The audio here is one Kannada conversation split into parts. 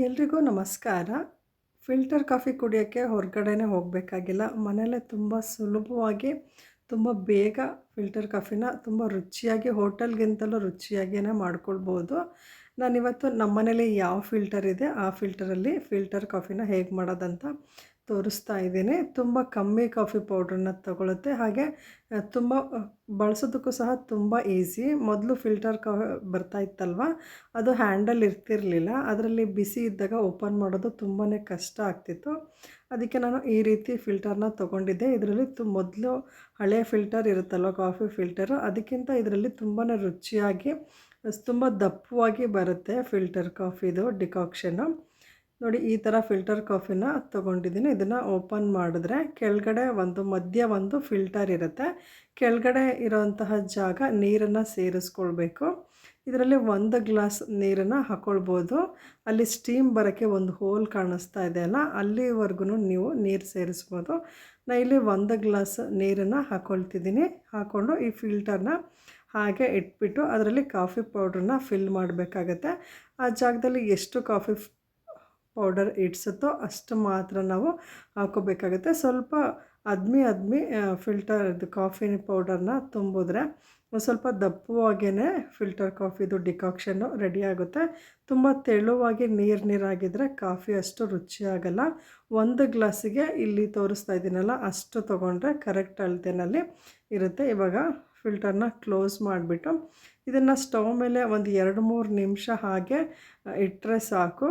ಎಲ್ರಿಗೂ ನಮಸ್ಕಾರ. ಫಿಲ್ಟರ್ ಕಾಫಿ ಕುಡಿಯೋಕ್ಕೆ ಹೊರಗಡೆನೇ ಹೋಗಬೇಕಾಗಿಲ್ಲ. ಮನೆಯಲ್ಲೇ ತುಂಬ ಸುಲಭವಾಗಿ, ತುಂಬ ಬೇಗ ಫಿಲ್ಟರ್ ಕಾಫಿನ, ತುಂಬ ರುಚಿಯಾಗಿ, ಹೋಟೆಲ್ಗಿಂತಲೂ ರುಚಿಯಾಗಿಯೇ ಮಾಡ್ಕೊಳ್ಬೋದು. ನಾನಿವತ್ತು ನಮ್ಮ ಮನೇಲಿ ಯಾವ ಫಿಲ್ಟರ್ ಇದೆ, ಆ ಫಿಲ್ಟರಲ್ಲಿ ಫಿಲ್ಟರ್ ಕಾಫಿನ ಹೇಗೆ ಮಾಡೋದಂತ ತೋರಿಸ್ತಾ ಇದ್ದೀನಿ. ತುಂಬ ಕಮ್ಮಿ ಕಾಫಿ ಪೌಡ್ರನ್ನ ತಗೊಳುತ್ತೆ. ಹಾಗೆ ತುಂಬ ಬಳಸೋದಕ್ಕೂ ಸಹ ತುಂಬ ಈಸಿ. ಮೊದಲು ಫಿಲ್ಟರ್ ಕಾ, ಬರ್ತಾ ಇತ್ತಲ್ವ? ಅದು ಹ್ಯಾಂಡಲ್ ಇರ್ತಿರಲಿಲ್ಲ. ಅದರಲ್ಲಿ ಬಿಸಿ ಇದ್ದಾಗ ಓಪನ್ ಮಾಡೋದು ತುಂಬಾ ಕಷ್ಟ ಆಗ್ತಿತ್ತು. ಅದಕ್ಕೆ ನಾನು ಈ ರೀತಿ ಫಿಲ್ಟರ್ನ ತೊಗೊಂಡಿದ್ದೆ. ಇದರಲ್ಲಿ ತು, ಮೊದಲು ಹಳೆ ಫಿಲ್ಟರ್ ಇರುತ್ತಲ್ವ ಕಾಫಿ ಫಿಲ್ಟರು? ಅದಕ್ಕಿಂತ ಇದರಲ್ಲಿ ತುಂಬಾ ರುಚಿಯಾಗಿ ತುಂಬ ದಪ್ಪವಾಗಿ ಬರುತ್ತೆ ಫಿಲ್ಟರ್ ಕಾಫಿದು ಡಿಕಾಕ್ಷನ್ನು. ನೋಡಿ, ಈ ಥರ ಫಿಲ್ಟರ್ ಕಾಫಿನ ತೊಗೊಂಡಿದ್ದೀನಿ. ಇದನ್ನು ಓಪನ್ ಮಾಡಿದ್ರೆ ಕೆಳಗಡೆ ಒಂದು, ಮಧ್ಯ ಒಂದು ಫಿಲ್ಟರ್ ಇರುತ್ತೆ. ಕೆಳಗಡೆ ಇರೋಂತಹ ಜಾಗ ನೀರನ್ನು ಸೇರಿಸ್ಕೊಳ್ಬೇಕು. ಇದರಲ್ಲಿ ಒಂದು ಗ್ಲಾಸ್ ನೀರನ್ನು ಹಾಕ್ಕೊಳ್ಬೋದು ಅಲ್ಲಿ ಸ್ಟೀಮ್ ಬರೋಕ್ಕೆ ಒಂದು ಹೋಲ್ ಕಾಣಿಸ್ತಾ ಇದೆ ಅಲ್ಲ ಅಲ್ಲಿವರೆಗೂ ನೀವು ನೀರು ಸೇರಿಸ್ಬೋದು. ನಾ ಇಲ್ಲಿ ಒಂದು ಗ್ಲಾಸ್ ನೀರನ್ನು ಹಾಕ್ಕೊಳ್ತಿದ್ದೀನಿ ಹಾಕ್ಕೊಂಡು ಈ ಫಿಲ್ಟರ್ನ ಹಾಗೆ ಇಟ್ಬಿಟ್ಟು, ಅದರಲ್ಲಿ ಕಾಫಿ ಪೌಡ್ರನ್ನ ಫಿಲ್ ಮಾಡಬೇಕಾಗತ್ತೆ. ಆ ಜಾಗದಲ್ಲಿ ಎಷ್ಟು ಕಾಫಿ ಪೌಡರ್ ಇಡ್ಸುತ್ತೋ ಅಷ್ಟು ಮಾತ್ರ ನಾವು ಹಾಕೋಬೇಕಾಗುತ್ತೆ. ಸ್ವಲ್ಪ ಅದ್ಮಿ ಅದ್ಮಿ ಫಿಲ್ಟರ್ ಇದು ಕಾಫಿ ಪೌಡರ್ನ ತುಂಬಿದ್ರೆ ಸ್ವಲ್ಪ ದಪ್ಪವಾಗೇ ಫಿಲ್ಟರ್ ಕಾಫಿದು ಡಿಕಾಕ್ಷನ್ನು ರೆಡಿ ಆಗುತ್ತೆ. ತುಂಬ ತೆಳುವಾಗಿ ನೀರು ನೀರಾಗಿದ್ದರೆ ಕಾಫಿ ಅಷ್ಟು ರುಚಿಯಾಗಲ್ಲ. ಒಂದು ಗ್ಲಾಸಿಗೆ ಇಲ್ಲಿ ತೋರಿಸ್ತಾ ಇದ್ದೀನಲ್ಲ, ಅಷ್ಟು ತೊಗೊಂಡ್ರೆ ಕರೆಕ್ಟ್ ಅಳತೆನಲ್ಲಿ ಇರುತ್ತೆ. ಇವಾಗ ಫಿಲ್ಟರ್ನ ಕ್ಲೋಸ್ ಮಾಡಿಬಿಟ್ಟು ಇದನ್ನು ಸ್ಟವ್ ಮೇಲೆ ಒಂದು ಎರಡು ಮೂರು ನಿಮಿಷ ಹಾಗೆ ಇಟ್ಟರೆ ಸಾಕು.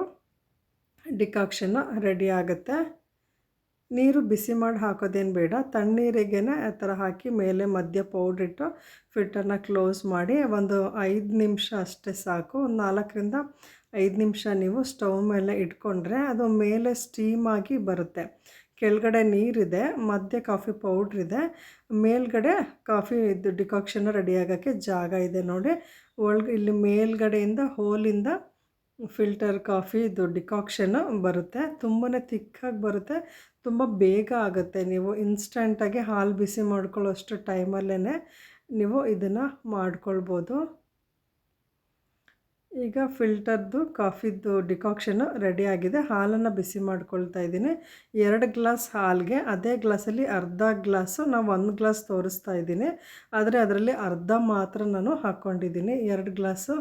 ಡಿಕಾಕ್ಷನ್ನು ರೆಡಿ ಆಗುತ್ತೆ. ನೀರು ಬಿಸಿ ಮಾಡಿ ಹಾಕೋದೇನು ಬೇಡ. ತಣ್ಣೀರಿಗೆ ಆ ಥರ ಹಾಕಿ ಮೇಲೆ ಮಧ್ಯ ಪೌಡ್ರಿಟ್ಟು ಫಿಲ್ಟರ್ನ ಕ್ಲೋಸ್ ಮಾಡಿ ಒಂದು ಐದು ನಿಮಿಷ ಅಷ್ಟೇ ಸಾಕು. ಒಂದು ನಾಲ್ಕರಿಂದ ಐದು ನಿಮಿಷ ನೀವು ಸ್ಟವ್ ಮೇಲೆ ಇಟ್ಕೊಂಡ್ರೆ ಅದು ಮೇಲೆ ಸ್ಟೀಮ್ ಆಗಿ ಬರುತ್ತೆ. ಕೆಳಗಡೆ ನೀರಿದೆ, ಮಧ್ಯೆ ಕಾಫಿ ಪೌಡ್ರಿದೆ ಮೇಲ್ಗಡೆ ಕಾಫಿ ಇದು ಡಿಕಾಕ್ಷನ್ ರೆಡಿ ಆಗೋಕ್ಕೆ ಜಾಗ ಇದೆ ನೋಡಿ. ಒಳಗೆ ಇಲ್ಲಿ ಮೇಲ್ಗಡೆಯಿಂದ ಹೋಲಿಂದ ಫಿಲ್ಟರ್ ಕಾಫಿ ಇದು ಡಿಕಾಕ್ಷನ್ ಬರುತ್ತೆ. ತುಂಬಾ ತಿಕ್ಕಾಗಿ ಬರುತ್ತೆ. ತುಂಬ ಬೇಗ ಆಗುತ್ತೆ. ನೀವು ಇನ್ಸ್ಟಂಟಾಗಿ ಹಾಲು ಬಿಸಿ ಮಾಡ್ಕೊಳ್ಳೋಷ್ಟು ಟೈಮಲ್ಲೇ ನೀವು ಇದನ್ನು ಮಾಡ್ಕೊಳ್ಬೋದು. ಈಗ ಫಿಲ್ಟರ್ದು, ಕಾಫಿದು ಡಿಕಾಕ್ಷನ್ನು ಆಗಿದೆ. ಹಾಲನ್ನು ಬಿಸಿ ಮಾಡ್ಕೊಳ್ತಾ ಇದ್ದೀನಿ. ಎರಡು ಗ್ಲಾಸ್ ಹಾಲಿಗೆ ಅದೇ ಗ್ಲಾಸಲ್ಲಿ ಅರ್ಧ ಗ್ಲಾಸು ನಾವು ಒಂದು ಗ್ಲಾಸ್ ತೋರಿಸ್ತಾ ಇದ್ದೀನಿ. ಆದರೆ ಅದರಲ್ಲಿ ಅರ್ಧ ಮಾತ್ರ ನಾನು ಹಾಕ್ಕೊಂಡಿದ್ದೀನಿ. ಎರಡು ಗ್ಲಾಸು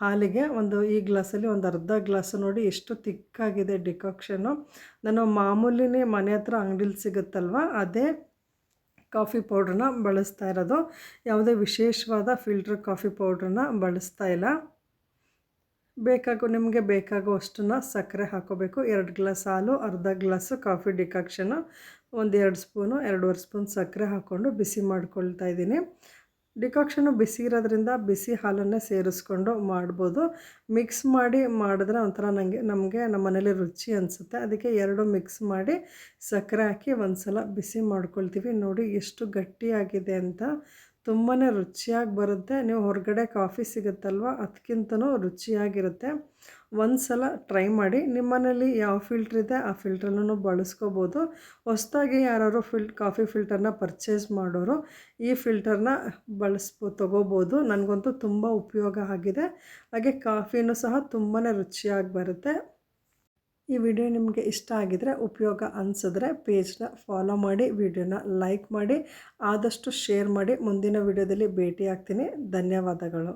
ಹಾಲಿಗೆ ಒಂದು ಈ ಗ್ಲಾಸಲ್ಲಿ ಒಂದು ಅರ್ಧ ಗ್ಲಾಸು ನೋಡಿ ಎಷ್ಟು ತಿಕ್ಕಾಗಿದೆ ಡಿಕಾಕ್ಷನು. ನಾನು ಮಾಮೂಲಿನೇ ಮನೆ ಹತ್ರ ಅಂಗಡಿಲಿ ಸಿಗುತ್ತಲ್ವ, ಅದೇ ಕಾಫಿ ಪೌಡ್ರನ್ನ ಬಳಸ್ತಾ ಇರೋದು. ಯಾವುದೇ ವಿಶೇಷವಾದ ಫಿಲ್ಟರ್ ಕಾಫಿ ಪೌಡ್ರನ್ನ ಬಳಸ್ತಾ ಇಲ್ಲ. ಬೇಕಾಗೋ, ನಿಮಗೆ ಬೇಕಾಗೋ ಸಕ್ಕರೆ ಹಾಕೋಬೇಕು. ಎರಡು ಗ್ಲಾಸ್ ಹಾಲು, ಅರ್ಧ ಗ್ಲಾಸು ಕಾಫಿ ಡಿಕಾಕ್ಷನು, ಒಂದು ಎರಡು ಸ್ಪೂನು, ಎರಡೂವರೆ ಸ್ಪೂನ್ ಸಕ್ಕರೆ ಹಾಕ್ಕೊಂಡು ಬಿಸಿ ಮಾಡ್ಕೊಳ್ತಾ ಇದ್ದೀನಿ. ಡಿಕಾಕ್ಷನು ಬಿಸಿ ಇರೋದ್ರಿಂದ ಬಿಸಿ ಹಾಲನ್ನೇ ಸೇರಿಸ್ಕೊಂಡು ಮಾಡ್ಬೋದು. ಮಿಕ್ಸ್ ಮಾಡಿ ಮಾಡಿದ್ರೆ ಒಂಥರ ನನಗೆ ನಮಗೆ ನಮ್ಮ ಮನೇಲಿ ರುಚಿ ಅನಿಸುತ್ತೆ. ಅದಕ್ಕೆ ಎರಡು ಮಿಕ್ಸ್ ಮಾಡಿ ಸಕ್ಕರೆ ಹಾಕಿ ಒಂದು ಸಲ ಬಿಸಿ ಮಾಡ್ಕೊಳ್ತೀವಿ. ನೋಡಿ ಎಷ್ಟು ಗಟ್ಟಿಯಾಗಿದೆ ಅಂತ. ತುಂಬಾ ರುಚಿಯಾಗಿ ಬರುತ್ತೆ. ನೀವು ಹೊರಗಡೆ ಕಾಫಿ ಸಿಗುತ್ತಲ್ವ? ಅದಕ್ಕಿಂತನೂ ರುಚಿಯಾಗಿರುತ್ತೆ. ಒಂದು ಸಲ ಟ್ರೈ ಮಾಡಿ. ನಿಮ್ಮನೇಲಿ ಯಾವ ಫಿಲ್ಟ್ರ್ ಇದೆ, ಆ ಫಿಲ್ಟ್ರನ್ನು ಬಳಸ್ಕೋಬೋದು. ಹೊಸದಾಗಿ ಯಾರು ಫಿಲ್, ಕಾಫಿ ಫಿಲ್ಟರ್ನ ಪರ್ಚೇಸ್ ಮಾಡೋರು ಈ ಫಿಲ್ಟರ್ನ ಬಳಸ್ಬೋ, ತೊಗೋಬೋದು. ನನಗಂತೂ ತುಂಬ ಉಪಯೋಗ ಆಗಿದೆ. ಹಾಗೆ ಕಾಫಿನೂ ಸಹ ತುಂಬಾ ರುಚಿಯಾಗಿ ಬರುತ್ತೆ. ಈ ವಿಡಿಯೋ ನಿಮಗೆ ಇಷ್ಟ ಆಗಿದರೆ ಉಪಯೋಗ ಅನಿಸಿದ್ರೆ ಪೇಜ್ನ ಫಾಲೋ ಮಾಡಿ ವಿಡಿಯೋನ ಲೈಕ್ ಮಾಡಿ, ಆದಷ್ಟು ಶೇರ್ ಮಾಡಿ. ಮುಂದಿನ ವಿಡಿಯೋದಲ್ಲಿ ಭೇಟಿ ಆಗ್ತೀನಿ ಧನ್ಯವಾದಗಳು.